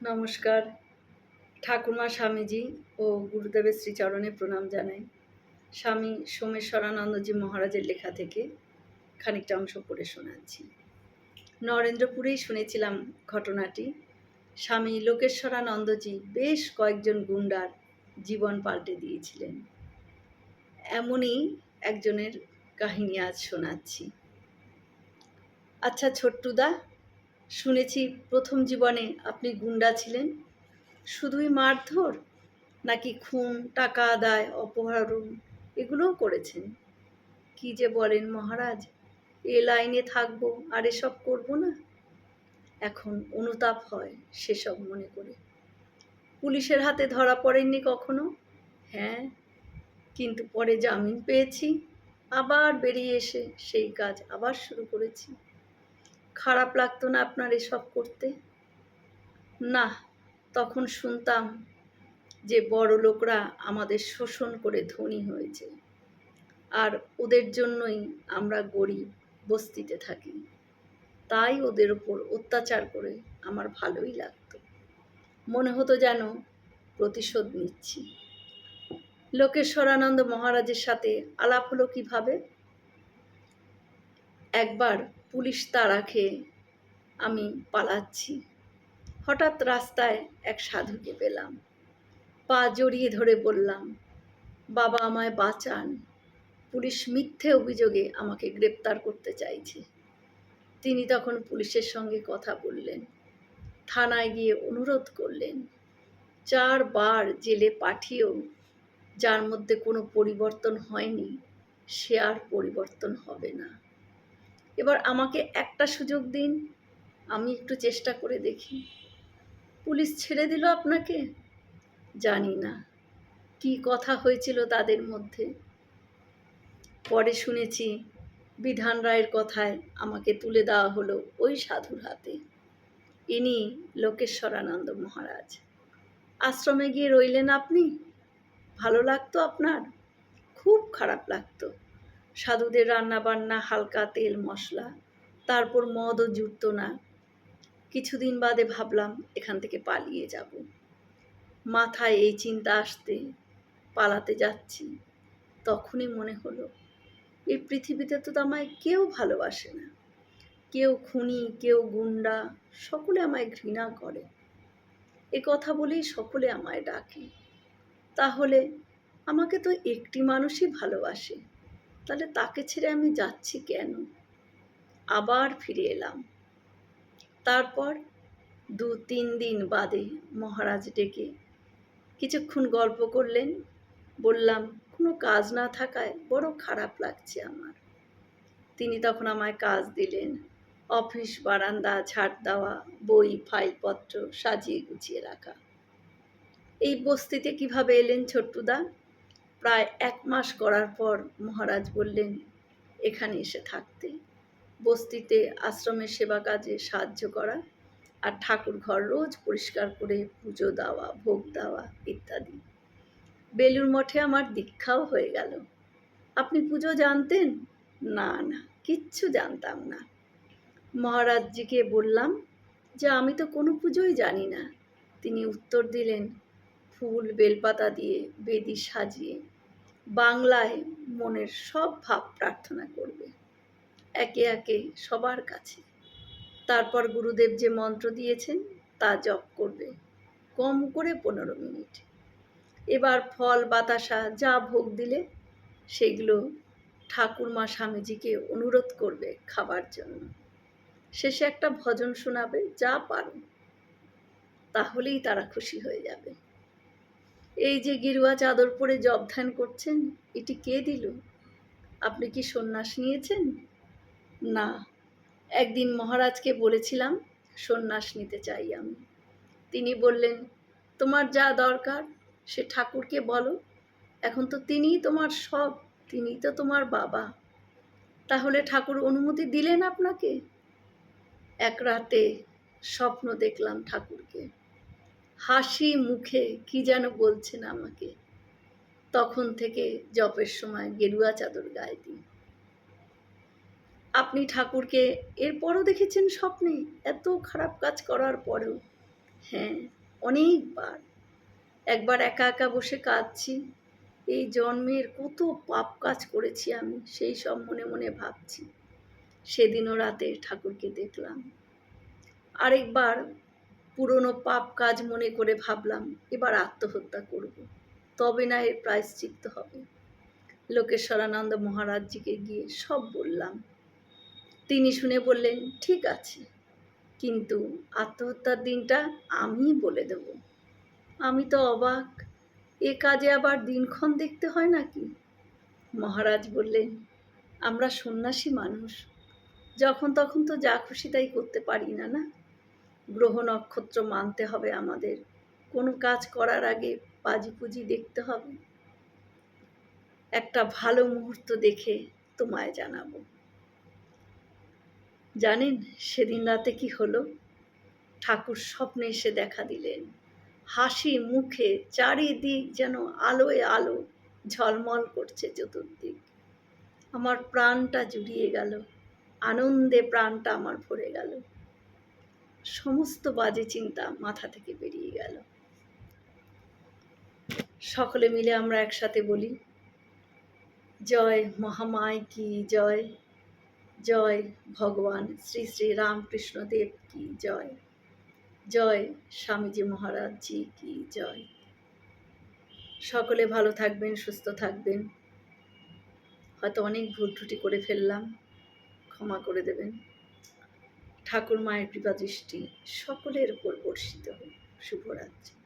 নমস্কার। ঠাকুরমা স্বামীজি ও গুরুদেবের শ্রীচরণে প্রণাম জানাই। স্বামী সোমেশ্বরানন্দজি মহারাজের লেখা থেকে খানিকটা অংশ পড়ে শোনাচ্ছি। নরেন্দ্রপুরেই শুনেছিলাম ঘটনাটি। স্বামী লোকেশ্বরানন্দজি বেশ কয়েকজন গুন্ডার জীবন পাল্টে দিয়েছিলেন। এমনই একজনের কাহিনী আজ শোনাচ্ছি। আচ্ছা ছোট্টুদা শুনেছি প্রথম জীবনে আপনি গুন্ডা ছিলেন। শুধুই মারধর নাকি খুন, টাকা আদায়, অপহরণ এগুলোও করেছেন? কি যে বলেন মহারাজ, এ লাইনে থাকব আর এসব করব না। এখন অনুতাপ হয় সেসব মনে করে। পুলিশের হাতে ধরা পড়েননি কখনো? হ্যাঁ কিন্তু পরে জামিন পেয়েছি। আবার বেরিয়ে এসে সেই কাজ আবার শুরু করেছি। খারাপ লাগতো না আপনার এসব করতে? না, তখন শুনতাম যে বড় লোকরা আমাদের শোষণ করে ধনী হয়েছে। আর ওদের জন্যই আমরা গরিব বস্তিতে থাকি। তাই ওদের ওপর অত্যাচার করে আমার ভালোই লাগতো। মনে হতো যেন প্রতিশোধ নিচ্ছি। লোকেশ্বরানন্দ মহারাজের সাথে আলাপ হলো কীভাবে? একবার পুলিশ তাড়া খেয়ে আমি পালাচ্ছি। হঠাৎ রাস্তায় এক সাধুকে পেলাম। পা জড়িয়ে ধরে বললাম, বাবা আমায় বাঁচান। পুলিশ মিথ্যে অভিযোগে আমাকে গ্রেপ্তার করতে চাইছে। তিনি তখন পুলিশের সঙ্গে কথা বললেন, থানায় গিয়ে অনুরোধ করলেন, চারবার জেলে পাঠিয়েও যার মধ্যে কোনো পরিবর্তন হয়নি, সে আর পরিবর্তন হবে না। এবার আমাকে একটা সুযোগ দিন, আমি একটু চেষ্টা করে দেখি। পুলিশ ছেড়ে দিল আপনাকে? জানি না। কি কথা হয়েছিল তাদের মধ্যে? পরে শুনেছি বিধান রায়ের কথায় আমাকে তুলে দেওয়া হলো ওই সাধুর হাতে। ইনি লোকেশ্বরানন্দ মহারাজ। আশ্রমে গিয়ে রইলেন আপনি? ভালো লাগতো আপনার? খুব খারাপ লাগতো। সাধুদের রান্না বান্না হালকা তেল, মশলা, তারপর মদও জুটত না। কিছুদিন বাদে ভাবলাম এখান থেকে পালিয়ে যাব। মাথায় এই চিন্তা আসতে পালাতে যাচ্ছি। তখনই মনে হলো, এই পৃথিবীতে তো আমায় কেউ ভালোবাসে না। কেউ খুনি, কেউ গুন্ডা, সকলে আমায় ঘৃণা করে। এ কথা বলেই সকলে আমায় ডাকে। তাহলে আমাকে তো একটি মানুষই ভালোবাসে। তাহলে তাকে ছেড়ে আমি যাচ্ছি কেন? আবার ফিরে এলাম। তারপর দু তিন দিন বাদে মহারাজ ডেকে কিছুক্ষণ গল্প করলেন। বললাম, কোনো কাজ না থাকায় বড় খারাপ লাগছে আমার। তিনি তখন আমায় কাজ দিলেন। অফিস, বারান্দা ঝাড় দেওয়া, বই, ফাইলপত্র সাজিয়ে গুছিয়ে রাখা। এই বস্তিতে কীভাবে এলেন ছোট্টুদা? প্রায় এক মাস করার পর মহারাজ বললেন, এখানে এসে থাকতে। বস্তিতে আশ্রমের সেবা কাজে সাহায্য করা আর ঠাকুর ঘর রোজ পরিষ্কার করে পুজো দেওয়া, ভোগ দেওয়া ইত্যাদি। বেলুর মঠে আমার দীক্ষাও হয়ে গেল। আপনি পুজো জানতেন? না না, কিচ্ছু জানতাম না। মহারাজজিকে বললাম যে, আমি তো কোনো পুজোই জানি না। তিনি উত্তর দিলেন ফুল বেলপাতা দিয়ে বেদি সাজিয়ে বাংলায় মনের সব ভাব প্রার্থনা করবে। একে একে সবার কাছে। তারপর গুরুদেব যে মন্ত্র দিয়েছেন, তা জপ করবে কম করে পনেরো মিনিট। এবার ফল, বাতাসা, যা ভোগ দিলে, সেগুলো ঠাকুরমা স্বামীজিকে অনুরোধ করবে খাবার জন্য। শেষে একটা ভজন শোনাবে, যা পারো। তাহলেই তারা খুশি হয়ে যাবে। এই যে গিরুয়া চাদর পরে জব ধ্যান করছেন, এটি কে দিল? আপনি কি সন্ন্যাস নিয়েছেন? না। একদিন মহারাজকে বলেছিলাম, সন্ন্যাস নিতে চাই আমি। তিনি বললেন, তোমার যা দরকার, সে ঠাকুরকে বলো। এখন তো তিনিই তোমার সব তিনি তো তোমার বাবা। তাহলে ঠাকুর অনুমতি দিলেন আপনাকে? এক রাতে স্বপ্ন দেখলাম ঠাকুরকে। হাসি মুখে কি যেন বলছেন আমাকে। তখন থেকে জপের সময় গেরুয়া চাদর গায়ে দিই। আপনি ঠাকুরকে এরপরও দেখেছেন স্বপ্নে এত খারাপ কাজ করার পরেও? হ্যাঁ অনেকবার। একবার একা একা বসে কাঁদছি। এই জন্মের কত পাপ কাজ করেছি আমি, সেই সব মনে মনে ভাবছি। সেদিনও রাতে ঠাকুরকে দেখলাম। আরেকবার পুরনো পাপ কাজ মনে করে ভাবলাম, এবার আত্মহত্যা করব। তবে না, এর প্রায়শ্চিত্ত হবে। লোকেশ্বরানন্দ মহারাজজিকে গিয়ে সব বললাম। তিনি শুনে বললেন, ঠিক আছে, কিন্তু আত্মহত্যার দিনটা আমি বলে দেব। আমি তো অবাক, এ কাজে আবার দিনক্ষণ দেখতে হয় নাকি? মহারাজ বললেন, আমরা সন্ন্যাসী মানুষ, যখন তখন তো যা খুশি তাই করতে পারি না না? গ্রহ নক্ষত্র মানতে হবে আমাদের। কোনো কাজ করার আগে পাজি পুজি দেখতে হবে। একটা ভালো মুহূর্ত দেখে তোমায় জানাব। জানেন সেদিন রাতে কি হলো? ঠাকুর স্বপ্নে এসে দেখা দিলেন। হাসি মুখে চারিদিক যেন আলোয় আলো ঝলমল করছে চতুর্দিক। আমার প্রাণটা জুড়িয়ে গেল। আনন্দে প্রাণটা আমার ভরে গেল। সমস্ত বাজে চিন্তা মাথা থেকে বেরিয়ে গেল। সকলে মিলে আমরা একসাথে বলি, জয় মহামায় কি জয়? জয় ভগবান শ্রী শ্রী রামকৃষ্ণ দেব কি জয়? জয় স্বামীজি মহারাজ জি কি জয়? সকলে ভালো থাকবেন, সুস্থ থাকবেন। হয়তো অনেক ভুল ত্রুটি করে ফেললাম, ক্ষমা করে দেবেন। ঠাকুর মায়ের কৃপা দৃষ্টি সকলের উপর বর্ষিত হোক। শুভরাত্রি।